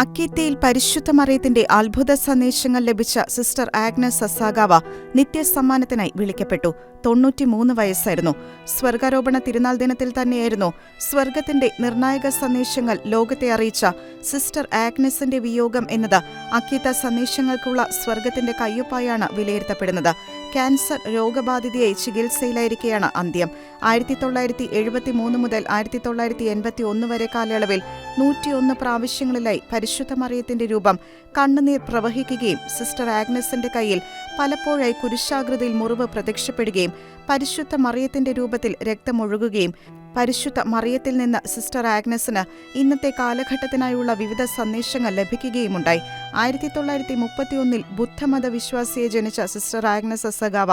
അക്കീത്തയിൽ പരിശുദ്ധ മറിയത്തിന്റെ അത്ഭുത സന്ദേശങ്ങൾ ലഭിച്ച സിസ്റ്റർ ആഗ്നസ് സസാഗാവ നിത്യസമ്മാനത്തിനായി വിളിക്കപ്പെട്ടു. തൊണ്ണൂറ്റിമൂന്ന് വയസ്സായിരുന്നു. സ്വർഗാരോപണ തിരുനാൾ ദിനത്തിൽ തന്നെയായിരുന്നു സ്വർഗത്തിന്റെ നിർണായക സന്ദേശങ്ങൾ ലോകത്തെ അറിയിച്ച സിസ്റ്റർ ആഗ്നസിന്റെ വിയോഗം എന്നത്. അക്കീത്ത സന്ദേശങ്ങൾക്കുള്ള സ്വർഗത്തിന്റെ കയ്യൊപ്പായാണ് വിലയിരുത്തപ്പെടുന്നത്. ക്യാൻസർ രോഗബാധിതയായി ചികിത്സയിലായിരിക്കെയാണ് അന്ത്യം. ആയിരത്തി തൊള്ളായിരത്തി എഴുപത്തി മൂന്ന് മുതൽ ആയിരത്തി തൊള്ളായിരത്തി എൺപത്തി ഒന്ന് വരെ കാലയളവിൽ നൂറ്റിയൊന്ന് പ്രാവശ്യങ്ങളിലായി പരിശുദ്ധ മറിയത്തിന്റെ രൂപം കണ്ണുനീർ പ്രവഹിക്കുകയും സിസ്റ്റർ ആഗ്നസിന്റെ കയ്യിൽ പലപ്പോഴായി കുരിശാകൃതിയിൽ മുറിവ് പ്രത്യക്ഷപ്പെടുകയും പരിശുദ്ധ മറിയത്തിന്റെ രൂപത്തിൽ രക്തമൊഴുകുകയും പരിശുദ്ധ മറിയത്തിൽ നിന്ന് സിസ്റ്റർ ആഗ്നസിന് ഇന്നത്തെ കാലഘട്ടത്തിനായുള്ള വിവിധ സന്ദേശങ്ങൾ ലഭിക്കുകയുമുണ്ടായി. ആയിരത്തി തൊള്ളായിരത്തി മുപ്പത്തിയൊന്നിൽ ബുദ്ധമത വിശ്വാസിയെ ജനിച്ച സിസ്റ്റർ ആഗ്നസ് അസഗാവ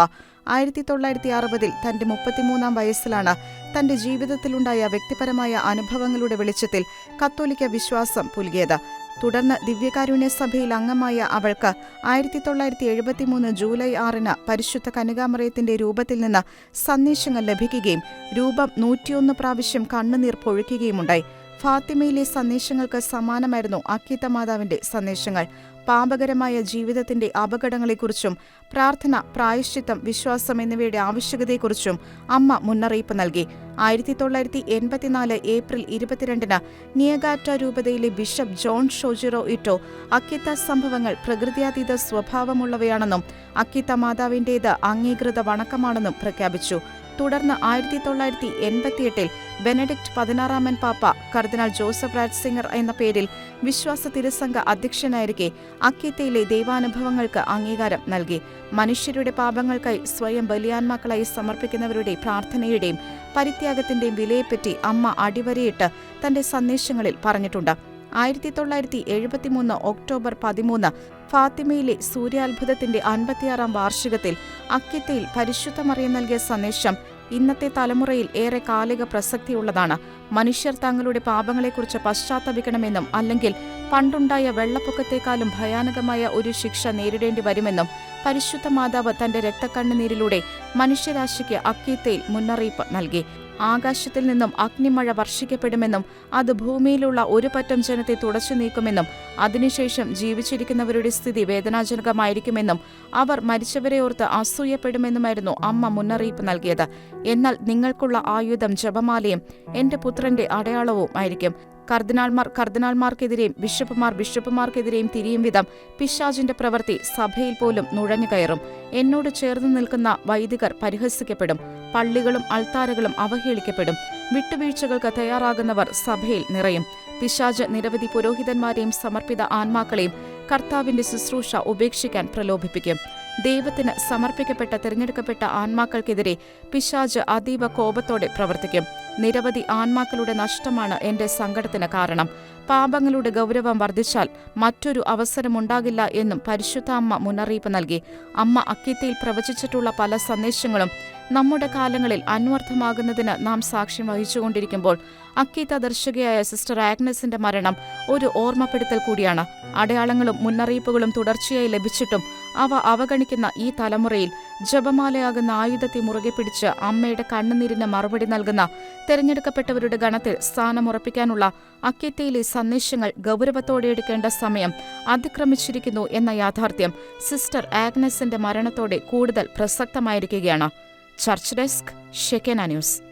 ആയിരത്തി തൊള്ളായിരത്തി അറുപതിൽ തന്റെ മുപ്പത്തിമൂന്നാം വയസ്സിലാണ് തന്റെ ജീവിതത്തിലുണ്ടായ വ്യക്തിപരമായ അനുഭവങ്ങളുടെ വെളിച്ചത്തിൽ കത്തോലിക്ക വിശ്വാസം പുൽകിയത് തുടർന്ന് ദിവ്യകാരുണ്യ സഭയിൽ അംഗമായ അവൾക്ക് ആയിരത്തി തൊള്ളായിരത്തി എഴുപത്തിമൂന്ന് ജൂലൈ ആറിന് പരിശുദ്ധ കനകാമറയത്തിന്റെ രൂപത്തിൽ നിന്ന് സന്ദേശങ്ങൾ ലഭിക്കുകയും രൂപം നൂറ്റിയൊന്ന് പ്രാവശ്യം കണ്ണുനീർ പൊഴിക്കുകയുമുണ്ടായി. ഫാത്തിമയിലെ സന്ദേശങ്ങൾക്ക് സമാനമായിരുന്നു അക്കീത്ത മാതാവിന്റെ സന്ദേശങ്ങൾ. പാപകരമായ ജീവിതത്തിന്റെ അപകടങ്ങളെക്കുറിച്ചും പ്രാർത്ഥന പ്രായശ്ചിത്തം വിശ്വാസം എന്നിവയുടെ ആവശ്യകതയെക്കുറിച്ചും അമ്മ മുന്നറിയിപ്പ് നൽകി. ആയിരത്തി തൊള്ളായിരത്തി എൺപത്തിനാല് ഏപ്രിൽ ഇരുപത്തിരണ്ടിന് നിയഗാറ്റ രൂപതയിലെ ബിഷപ്പ് ജോൺ ഷോജിറോ ഇറ്റോ അക്കിത്ത സംഭവങ്ങൾ പ്രകൃതിയാതീത സ്വഭാവമുള്ളവയാണെന്നും അക്കിത്ത മാതാവിന്റേത് അംഗീകൃത വണക്കമാണെന്നും പ്രഖ്യാപിച്ചു. തുടർന്ന് ആയിരത്തി തൊള്ളായിരത്തി എൺപത്തിയെട്ടിൽ ബെനഡിക്ട് പതിനാറാമൻ പാപ്പ കർദിനാൾ ജോസഫ് രാജ് സിംഗർ എന്ന പേരിൽ വിശ്വാസ തിരുസംഘ അധ്യക്ഷനായിരിക്കെ അക്കിത്തയിലെ ദൈവാനുഭവങ്ങൾക്ക് അംഗീകാരം നൽകി. മനുഷ്യരുടെ പാപങ്ങൾക്കായി സ്വയം ബലിയാന്മാക്കളായി സമർപ്പിക്കുന്നവരുടെ പ്രാർത്ഥനയുടെയും പരിത്യാഗത്തിന്റെയും വിലയെപ്പറ്റി അമ്മ അടിവരയിട്ട് തന്റെ സന്ദേശങ്ങളിൽ പറഞ്ഞിട്ടുണ്ട്. ആയിരത്തി തൊള്ളായിരത്തി എഴുപത്തിമൂന്ന് ഒക്ടോബർ പതിമൂന്ന് ഫാത്തിമയിലെ സൂര്യാത്ഭുതത്തിന്റെ അൻപത്തിയാറാം വാർഷികത്തിൽ അക്കിത്തയിൽ പരിശുദ്ധമറിയം നൽകിയ സന്ദേശം ഇന്നത്തെ തലമുറയിൽ ഏറെ കാലിക പ്രസക്തിയുള്ളതാണ്. മനുഷ്യർ തങ്ങളുടെ പാപങ്ങളെക്കുറിച്ച് പശ്ചാത്തപിക്കണമെന്നും അല്ലെങ്കിൽ പണ്ടുണ്ടായ വെള്ളപ്പൊക്കത്തെക്കാളും ഭയാനകമായ ഒരു ശിക്ഷ നേരിടേണ്ടി വരുമെന്നും പരിശുദ്ധ മാതാവ് തന്റെ രക്തക്കണ്ണുനീരിലൂടെ മനുഷ്യരാശിക്ക് അക്കീത്തയിൽ മുന്നറിയിപ്പ് നൽകി. ആകാശത്തിൽ നിന്നും അഗ്നിമഴ വർഷിക്കപ്പെടുമെന്നും അത് ഭൂമിയിലുള്ള ഒരു പറ്റം ജനത്തെ തുടച്ചു നീക്കുമെന്നും അതിനുശേഷം ജീവിച്ചിരിക്കുന്നവരുടെ സ്ഥിതി വേദനാജനകമായിരിക്കുമെന്നും അവർ മരിച്ചവരെ ഓർത്ത് അസൂയപ്പെടുമെന്നുമായിരുന്നു അമ്മ മുന്നറിയിപ്പ് നൽകിയത്. എന്നാൽ നിങ്ങൾക്കുള്ള ആയുധം ജപമാലയും എന്റെ പുത്രന്റെ അടയാളവും ആയിരിക്കും. കർദിനാൾമാർ കർദിനാൾമാർക്കെതിരെയും ബിഷപ്പുമാർ ബിഷപ്പുമാർക്കെതിരെയും തിരിയും വിധം പിശാജിന്റെ പ്രവൃത്തി സഭയിൽ പോലും നുഴഞ്ഞു കയറും എന്നോട് ചേർന്ന് നിൽക്കുന്ന വൈദികർ പരിഹസിക്കപ്പെടും. പള്ളികളും അൾത്താരകളും അവഹേളിക്കപ്പെടും. വിട്ടുവീഴ്ചകൾക്ക് തയ്യാറാകുന്നവർ സഭയിൽ നിറയും. പിശാജ് നിരവധി പുരോഹിതന്മാരെയും സമർപ്പിത ആത്മാക്കളെയും കർത്താവിന്റെ ശുശ്രൂഷ ഉപേക്ഷിക്കാൻ പ്രലോഭിപ്പിക്കും. ദൈവത്തിന് സമർപ്പിക്കപ്പെട്ട തിരഞ്ഞെടുക്കപ്പെട്ട ആത്മാക്കൾക്കെതിരെ പിശാജ് അതീവ കോപത്തോടെ പ്രവർത്തിക്കും. നിരവധി ആത്മാക്കളുടെ നഷ്ടമാണ് എന്റെ സങ്കടത്തിന് കാരണം. പാപങ്ങളുടെ ഗൗരവം വർദ്ധിച്ചാൽ മറ്റൊരു അവസരമുണ്ടാകില്ല എന്നും പരിശുദ്ധ അമ്മ മുന്നറിയിപ്പ് നൽകി. അമ്മ അക്കിത്തയിൽ പ്രവചിച്ചിട്ടുള്ള പല സന്ദേശങ്ങളും നമ്മുടെ കാലങ്ങളിൽ അന്വർത്ഥമാകുന്നതിന് നാം സാക്ഷ്യം വഹിച്ചുകൊണ്ടിരിക്കുമ്പോൾ അക്കീത ദർശകയായ സിസ്റ്റർ ആഗ്നസിന്റെ മരണം ഒരു ഓർമ്മപ്പെടുത്തൽ കൂടിയാണ്. അടയാളങ്ങളും മുന്നറിയിപ്പുകളും തുടർച്ചയായി ലഭിച്ചിട്ടും അവ അവഗണിക്കുന്ന ഈ തലമുറയിൽ ജപമാലയാകുന്ന ആയുധത്തെ മുറുകെ പിടിച്ച് അമ്മയുടെ കണ്ണുനീരിന് മറുപടി നൽകുന്ന തെരഞ്ഞെടുക്കപ്പെട്ടവരുടെ ഗണത്തിൽ സ്ഥാനമുറപ്പിക്കാനുള്ള അക്കിത്തയിലെ സന്ദേശങ്ങൾ ഗൗരവത്തോടെ എടുക്കേണ്ട സമയം അതിക്രമിച്ചിരിക്കുന്നു എന്ന യാഥാർത്ഥ്യം സിസ്റ്റർ ആഗ്നസിന്റെ മരണത്തോടെ കൂടുതൽ പ്രസക്തമായിരിക്കുകയാണ്. Church desk Shekinah news.